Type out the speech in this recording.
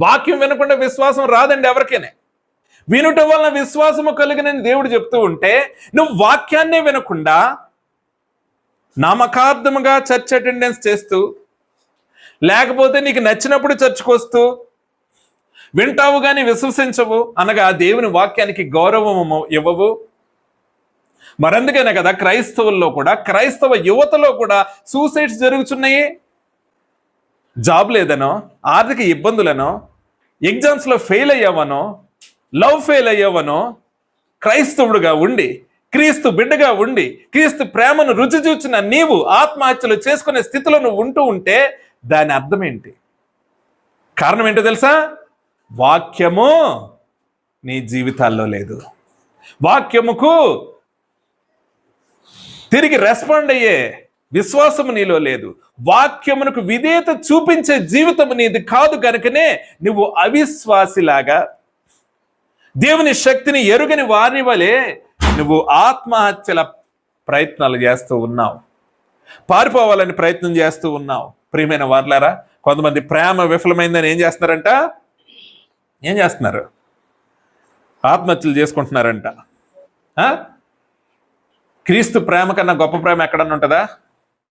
వాక్యం వినకుండా విశ్వాసం రాదండి ఎవరికైనా. వినుట వలన విశ్వాసము కలిగిన దేవుడు చెప్తూ ఉంటే నువ్వు వాక్యాన్నే వినకుండా నామకార్థముగా చర్చ్ అటెండెన్స్ చేస్తూ లేకపోతే నీకు నచ్చినప్పుడు చర్చకు వస్తూ వింటావు కానీ విశ్వసించవు అనగా దేవుని వాక్యానికి గౌరవము ఇవ్వవు. మరందుకనే కదా క్రైస్తవుల్లో కూడా క్రైస్తవ యువతలో కూడా సూసైడ్స్ జరుగుతున్నాయి జాబ్ లేదనో ఆర్థిక ఇబ్బందులనో ఎగ్జామ్స్లో ఫెయిల్ అయ్యావనో లవ్ ఫెయిల్ అయ్యావనో క్రైస్తవుడుగా ఉండి క్రీస్తు బిడ్డగా ఉండి క్రీస్తు ప్రేమను రుచి చూచిన నీవు ఆత్మహత్యలు చేసుకునే స్థితిలో నువ్వు ఉంటూ ఉంటే దాని అర్థం ఏంటి? కారణం ఏంటో తెలుసా? వాక్యము నీ జీవితాల్లో లేదు. వాక్యముకు తిరిగి రెస్పాండ్ అయ్యే విశ్వాసము నీలో లేదు. వాక్యమునకు విధేయత చూపించే జీవితం నీది కాదు కనుకనే నువ్వు అవిశ్వాసిలాగా దేవుని శక్తిని ఎరుగని వారి వలె నువ్వు ఆత్మహత్యల ప్రయత్నాలు చేస్తూ ఉన్నావు. పారిపోవాలని ప్రయత్నం చేస్తూ ఉన్నావు. ప్రియమైన వార్లారా కొంతమంది ప్రేమ విఫలమైందని ఏం చేస్తున్నారంట? ఏం చేస్తున్నారు? ఆత్మహత్యలు చేసుకుంటున్నారంట. ఆ? క్రీస్తు ప్రేమ కన్నా గొప్ప ప్రేమ ఎక్కడన్నా ఉంటుందా?